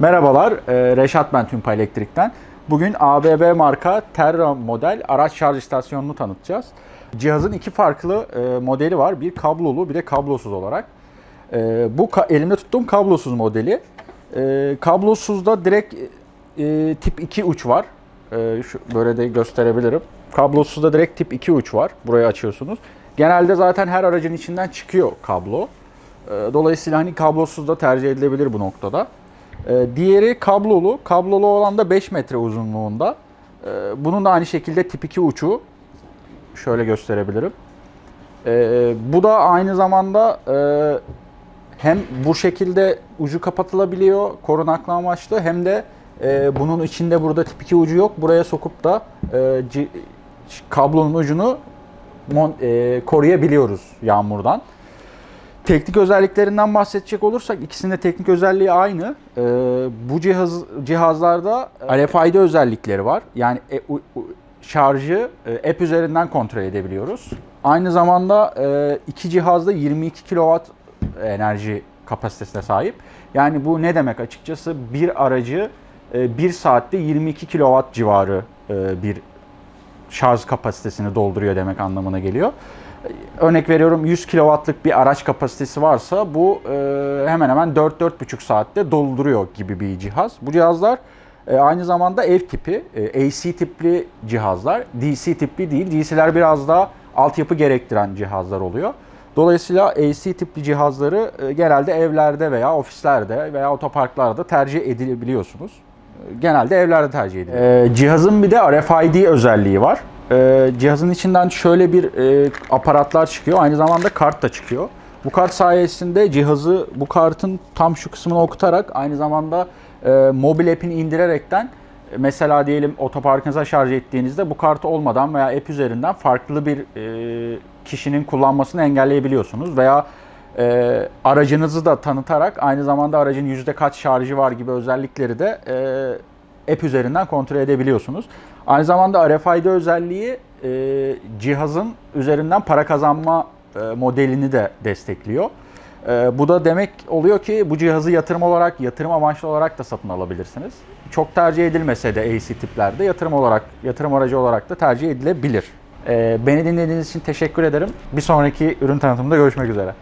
Merhabalar, e, Reşat ben Tümpa Elektrik'ten. Bugün ABB marka Terra model araç şarj istasyonunu tanıtacağız. Cihazın iki farklı e, modeli var. Bir kablolu, bir de kablosuz olarak. E, Bu elimde tuttuğum kablosuz modeli. Kablosuzda direkt tip 2 uç var. Böyle de gösterebilirim. Kablosuzda direkt tip 2 uç var. Burayı açıyorsunuz. Genelde zaten her aracın içinden çıkıyor kablo. Dolayısıyla hani kablosuz da tercih edilebilir bu noktada. E, Diğeri kablolu. Kablolu olan da 5 metre uzunluğunda. E, Bunun da aynı şekilde tip 2 uçu. Şöyle gösterebilirim. E, Bu da aynı zamanda e, hem bu şekilde ucu kapatılabiliyor korunaklı amaçlı hem de e, bunun içinde burada tip 2 ucu yok. Buraya sokup da e, kablonun ucunu koruyabiliyoruz yağmurdan. Teknik özelliklerinden bahsedecek olursak ikisinin de teknik özelliği aynı. Ee, bu cihaz cihazlarda RFID özellikleri var. Yani e, u- u- şarjı e, app üzerinden kontrol edebiliyoruz. Aynı zamanda e, iki cihazda 22 kW enerji kapasitesine sahip. Yani bu ne demek açıkçası bir aracı e, bir saatte 22 kW civarı e, bir şarj kapasitesini dolduruyor demek anlamına geliyor. Örnek veriyorum 100 kW'lık bir araç kapasitesi varsa bu e, hemen hemen 4-4,5 saatte dolduruyor gibi bir cihaz. Bu cihazlar e, aynı zamanda ev tipi, e, AC tipli cihazlar. DC tipli değil. DC'ler biraz daha altyapı gerektiren cihazlar oluyor. Dolayısıyla AC tipli cihazları genelde evlerde veya ofislerde veya otoparklarda tercih edilebiliyorsunuz genelde evlerde tercih ediliyor. Ee, cihazın bir de RFID özelliği var. Ee, cihazın içinden şöyle bir e, aparatlar çıkıyor. Aynı zamanda kart da çıkıyor. Bu kart sayesinde cihazı bu kartın tam şu kısmını okutarak aynı zamanda e, mobil app'ini indirerekten e, mesela diyelim otoparkınıza şarj ettiğinizde bu kartı olmadan veya app üzerinden farklı bir e, kişinin kullanmasını engelleyebiliyorsunuz veya e, aracınızı da tanıtarak aynı zamanda aracın yüzde kaç şarjı var gibi özellikleri de e, app üzerinden kontrol edebiliyorsunuz. Aynı zamanda RFID özelliği e, cihazın üzerinden para kazanma e, modelini de destekliyor. E, bu da demek oluyor ki bu cihazı yatırım olarak, yatırım amaçlı olarak da satın alabilirsiniz. Çok tercih edilmese de AC tiplerde yatırım olarak, yatırım aracı olarak da tercih edilebilir. E, beni dinlediğiniz için teşekkür ederim. Bir sonraki ürün tanıtımında görüşmek üzere.